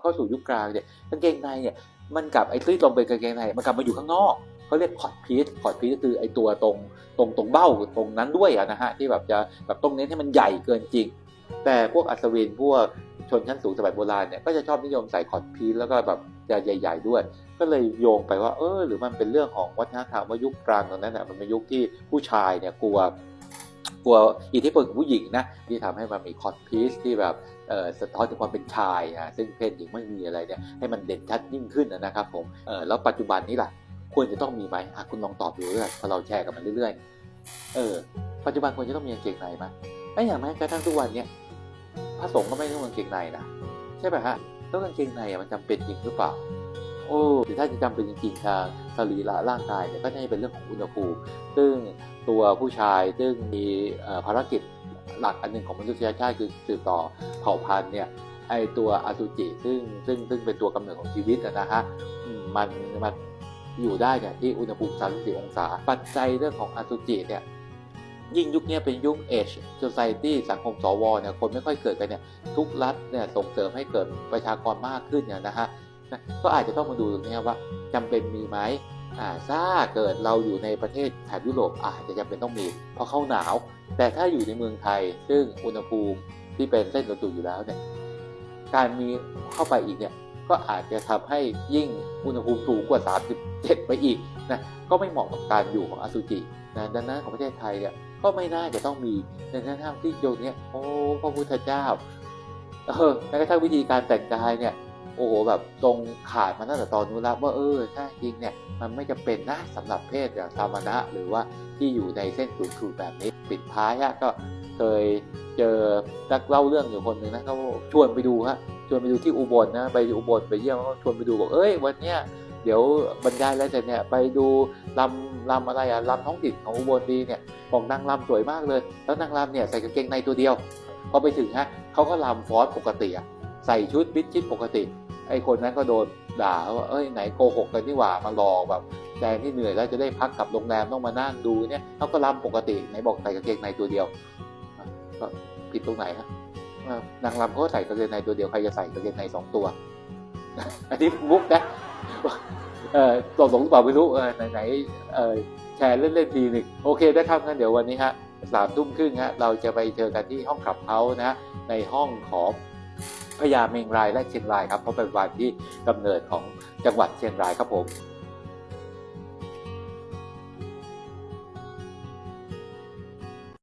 เข้าสู่ยุคกลางเนี่ยกางเกงในเนี่ยมันกลับไอ้ที่ลงเป็นกางเกงในมันกลับมาอยู่ข้างนอกเขาเรียกคอร์ดพีซคอร์ดพีซก็คือไอ้ตัวตรงตรงตรงเบ้าตรงนั้นด้วยนะฮะที่แบบจะแบบต้องเน้นให้มันใหญ่เกินจริง แต่พวกอัศวินพวกชนชั้นสูงสมัยโบราณเนี่ยก็จะชอบนิยมใส่คอร์ดพีซแล้วก็แบบจะใหญ่ ๆ ด้วย ก็เลยโยงไปว่าเออหรือมันเป็นเรื่องของวัฒนธรรมว่ายุคกลางตรงนั้นน่ะมันเป็นยุคที่ผู้ชายเนี่ยกลัว กลัวอิทธิพลของผู้หญิงนะที่ทำให้มันมีคอร์ดพีซที่แบบเอ่อสะท้อนถึงความเป็นชายอะซึ่งเพศหญิงไม่มีอะไรเนี่ยให้มันเด่นชัดยิ่งขึ้นนะครับผมเออแล้วปัจจุบันนี้ล่ะควรจะต้องมีไหมคุณลองตอบดูเรื่อยพอเราแชร์กันมาเรื่อยๆเออปัจจุบันควรจะต้องมีกางเกงในไหมไอ้อย่างแม้กระทั่งทุกวันเนี่ยพระสงฆ์ก็ไม่ต้องกางเกงในนะใช่ไหมฮะแล้วกางเกงในมันจำเป็นจริงหรือเปล่า อ้หรือถ้าจะจำเป็นจริงๆทางสรีระร่างกายเนี่ยก็น่าจะเป็นเรื่องของอุณหภูมิ ซึ่งตัวผู้ชายซึ่งมีภารกิจหลักอันหนึ่งของมนุษยชาติคือสืบต่อเผ่าพันธุ์เนี่ยไอตัวอสุจิซึ่งซึ่งซึ่งเป็นตัวกำเนิดของชีวิตนะฮะมันมันอยู่ได้เนี่ยที่อุณหภูมิ 34 องศา ปัจจัยเรื่องของอสุจิเนี่ยยิ่งยุคนี้เป็นยุคเอช society สังคมสวเนี่ยคนไม่ค่อยเกิดกันเนี่ยทุกรัฐเนี่ยส่งเสริมให้เกิดประชากรมากขึ้นเนี่ยนะฮะ นะก็อาจจะต้องมาดูตรงนี้ว่าจำเป็นมีไหมอ่าถ้าเกิดเราอยู่ในประเทศแถบยุโรปอาจจะจำเป็นต้องมีเพราะเข้าหนาว แต่ถ้าอยู่ในเมืองไทย ซึ่งอุณหภูมิที่เป็นเส้นศูนย์สูตรอยู่แล้วเนี่ยการมีเข้าไปอีกเนี่ยก็อาจจะทำให้ยิ่งอุณหภูมิสูงกว่า 37 ไปอีกนะก็ไม่เหมาะกับการอยู่ของอสุจินะดังนั้นของประเทศไทยเนี่ยก็ไม่น่าจะต้องมีในแนวทางที่โยนเนี่ยโอ้พระพุทธเจ้าเออแม้กระทั่งวิธีการแต่งกายเนี่ย โอ้โหแบบตรงขาดมาตั้งแต่ตอนนู้นแล้วว่าเออถ้าจริงเนี่ยมันไม่จะเป็นนะสำหรับเพศอย่างสามณะหรือว่าที่อยู่ในเส้นศูนย์สูตรแบบนี้ ปิดท้ายอะก็เคยเจอนักเล่าเรื่องอยู่คนหนึ่งนะเขาชวนไปดูฮะชวนไปดูที่อุบลนะไปอุบลไปเยี่ยมเขาชวนไปดูบอกเอ้ยวันเนี้ยเดี๋ยวบรรยายแล้วเสร็จเนี่ยไปดูลำลำอะไรอะลำท้องถิ่นของอุบลดีเนี่ยบอกนางลำสวยมากเลย แล้วนางลำเนี่ยใส่กางเกงในตัวเดียวพอไปถึงฮะเขาก็ลำฟอสปกติอะใส่ชุดบิดชิดปกติ ไอ้คนนั้นก็โดนด่าว่าเอ้ยไหนโกหกกันนี่หว่ามาหลอกแบบแทนที่เหนื่อยแล้วจะได้พักกับโรงแรมต้องมานั่งดูเนี่ยเขาก็รำปกติไหนบอกใส่กางเกงในตัวเดียวก็ผิดตรงไหนฮะนางรำเขาก็ใส่กางเกงในตัวเดียวใครจะใส่กางเกงในสองตัว อันนี้มุกนะเออตกลงหรือเปล่าไม่รู้เออไหนไหนเออแชร์เล่นๆทีหนึ่งโอเคได้ครับงั้นเดี๋ยววันนี้ฮะสามทุ่มครึ่งฮะเราจะไปเจอกันที่ห้องขับเฮานะฮะในห้องของ พญาเมงรายและเชียงรายครับเพราะเป็นวันที่กำเนิดของจังหวัดเชียงรายครับผม